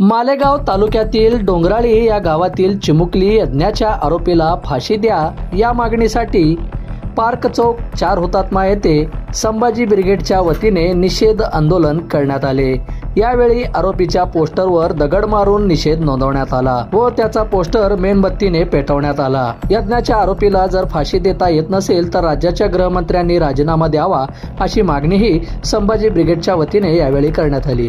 मालेगाव तालुक्यातील डोंगराळी या गावातील चिमुकली यज्ञाच्या आरोपीला फाशी द्या या मागणीसाठी पार्क चौक चार हुतात्मा येथे संभाजी ब्रिगेडच्या वतीने निषेध आंदोलन करण्यात आले. यावेळी आरोपीच्या पोस्टरवर दगड मारून निषेध नोंदवण्यात आला व त्याचा पोस्टर मेणबत्तीने पेटवण्यात आला. यज्ञाच्या आरोपीला जर फाशी देता येत नसेल तर राज्याच्या गृहमंत्र्यांनी राजीनामा द्यावा अशी मागणीही संभाजी ब्रिगेडच्या वतीने यावेळी करण्यात आली.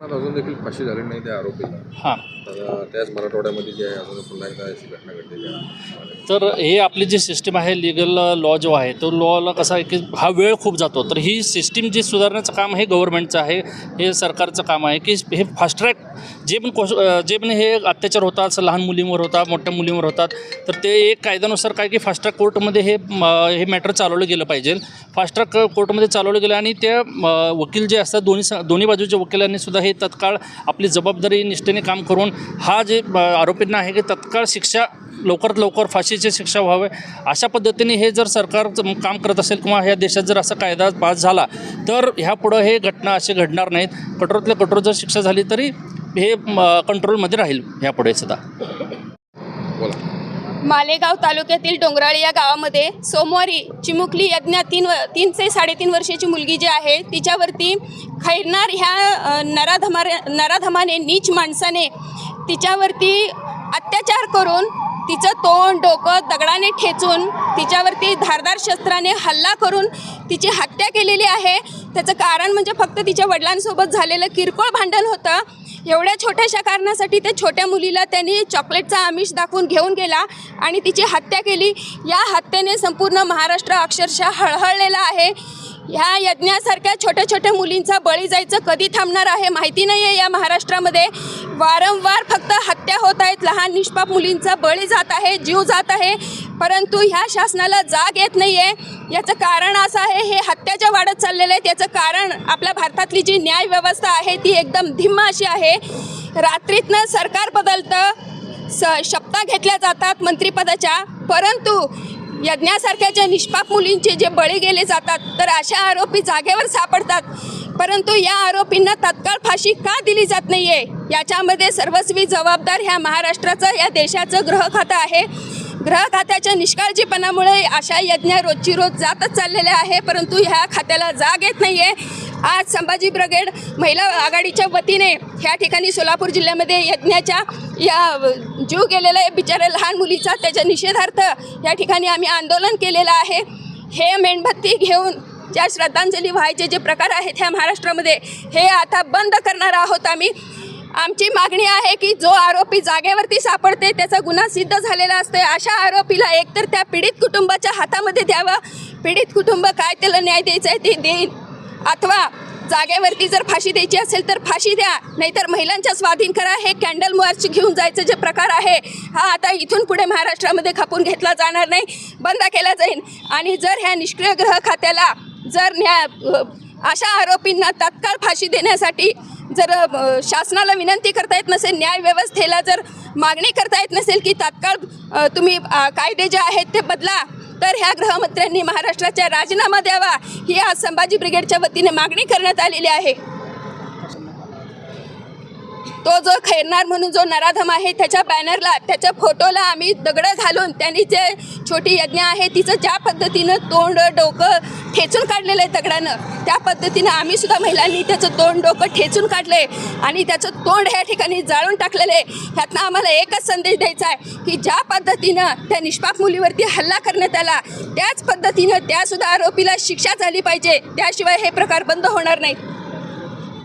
अजून देखील फाशी झाली नाही त्या आरोपीला. हां. त्याच मराठवाड्यामध्ये जे आहे अजून पुन्हा एकदा अशी घटना घडलेली आहे. तर हे आपली जी सिस्टीम आहे लिगल लॉ जो आहे तो लॉला कसा आहे की हा वेळ खूप जातो. तर ही सिस्टीम जी सुधारण्याचं काम हे गव्हर्नमेंटचं आहे हे सरकारचं काम आहे की हे फास्ट ट्रॅक जे पण कोश जे पण हे अत्याचार होतात लहान मुलींवर होतात मोठ्या मुलींवर होतात तर ते एक कायद्यानुसार काय की फास्ट ट्रॅक कोर्टमध्ये हे हे मॅटर चालवलं गेलं पाहिजे. फास्ट ट्रॅक कोर्टमध्ये चालवलं गेलं आणि त्या वकील जे असतात दोन्ही दोन्ही बाजूच्या वकिलांनी सुद्धा हे तत्काळ आपली जबाबदारी निष्ठेने काम करून हा जे आरोपींना आहे की तत्काळ शिक्षा लवकरात लवकर फाशीची शिक्षा व्हावे अशा पद्धतीने हे जर सरकार काम करत असेल किंवा ह्या देशात जर असा कायदा पास झाला तर ह्यापुढं हे घटना असे घडणार नाहीत. कठोरातल्या कठोर जर शिक्षा झाली तरी हे कंट्रोलमध्ये राहील ह्यापुढे सुद्धा बोला. मालेगाव तालुक्यातील डोंगराळी या गावामध्ये सोमवारी चिमुकली यज्ञ तीन व तीन ते साडेतीन वर्षाची मुलगी जी आहे तिच्यावरती खैरनार ह्या नराधमार नराधमाने नीच माणसाने तिच्यावरती अत्याचार करून तिचं तोंड डोकं दगडाने ठेचून तिच्यावरती धारदार शस्त्राने हल्ला करून तिची हत्या केलेली आहे. त्याचं कारण म्हणजे फक्त तिच्या वडिलांसोबत झालेलं किरकोळ भांडण होतं. एवढ्या छोट्याशा कारणासाठी त्या छोट्या मुलीला त्यांनी चॉकलेटचा आमिष दाखवून घेऊन गेला आणि तिची हत्या केली. या हत्येने संपूर्ण महाराष्ट्र अक्षरशः हळहळलेला आहे. ह्या यज्ञासारख्या छोट्या छोट्या मुलींचा बळी जायचं कधी थांबणार आहे माहिती नाही आहे या महाराष्ट्रामध्ये. वारंवार फक्त हत्या होत आहेत. लहान निष्पाप मुलींचा बळी जात आहे जीव जात आहे. परंतु ह्या शासनाला जाग येत नाही आहे याचं कारण असं आहे हे हत्याच्या वाढत चाललेलं आहे. त्याचं कारण आपल्या भारतातली जी न्याय व्यवस्था आहे ती एकदम धिम्म अशी आहे. रात्रीतनं सरकार बदलतं स शपथा घेतल्या जातात मंत्रिपदाच्या. परंतु यज्ञासारख्या ज्या निष्पाप मुलींचे जे बळी गेले जातात तर अशा आरोपी जागेवर सापडतात. परंतु या आरोपींना तत्काळ फाशी का दिली जात नाही आहे याच्यामध्ये सर्वस्वी जबाबदार ह्या महाराष्ट्राचं या देशाचं गृह खातं आहे. ग्रह खात्याच्या निष्काळजीपणामुळे अशा यज्ञ रोजची रोज जातच चाललेल्या आहे परंतु ह्या खात्याला जाग येत नाही आहे आज संभाजी ब्रिगेड महिला आघाडीच्या वतीने ह्या ठिकाणी सोलापूर जिल्ह्यामध्ये यज्ञाच्या या जीव गेलेला आहे. बिचाऱ्या लहान मुलीचा त्याच्या निषेधार्थ या ठिकाणी आम्ही आंदोलन केलेलं आहे. हे मेणबत्ती घेऊन ज्या श्रद्धांजली व्हायचे जे प्रकार आहेत ह्या महाराष्ट्रामध्ये हे आता बंद करणार आहोत आम्ही. आमची मागणी आहे की जो आरोपी जागेवरती सापडते त्याचा गुन्हा सिद्ध झालेला असतो अशा आरोपीला एकतर त्या पीडित कुटुंबाच्या हातामध्ये द्यावं. पीडित कुटुंब काय त्याला न्याय द्यायचा आहे ते देईन. अथवा जागेवरती जर फाशी द्यायची असेल तर फाशी द्या. नाहीतर महिलांच्या स्वाधीन करा. हे कॅन्डल मार्च घेऊन जायचं जे प्रकार आहे हा आता इथून पुढे महाराष्ट्रामध्ये खपून घेतला जाणार नाही. बंद केला जाईल. आणि जर ह्या निष्क्रिय ग्रह खात्याला जर न्या अशा आरोपींना तत्काळ फाशी देण्यासाठी जर शासनाला विनंती करता येत नसेल न्याय व्यवस्थेला जर मागणी करता येत नसेल की तात्काळ तुम्ही कायदे जे आहेत ते बदला तर ह्या गृहमंत्र्यांनी महाराष्ट्राच्या राजीनामा द्यावा ही आज संभाजी ब्रिगेडच्या वतीने मागणी करण्यात आलेली आहे. तो जो खैरनार म्हणून जो नराधम आहे त्याच्या बॅनरला त्याच्या फोटोला आम्ही दगडं घालून त्यांनी जे छोटी यज्ञ आहे तिचं ज्या पद्धतीनं तोंड डोकं ठेचून काढलेलं आहे दगडानं त्या पद्धतीनं आम्ही सुद्धा महिलांनी त्याचं तोंड डोकं ठेचून काढले आणि त्याचं तोंड ह्या ठिकाणी जाळून टाकलेलं आहे. ह्यातनं आम्हाला एकच संदेश द्यायचा आहे की ज्या पद्धतीनं त्या निष्पाप मुलीवरती हल्ला करण्यात आला त्याच पद्धतीनं त्यासुद्धा आरोपीला शिक्षा झाली पाहिजे. त्याशिवाय हे प्रकार बंद होणार नाहीत.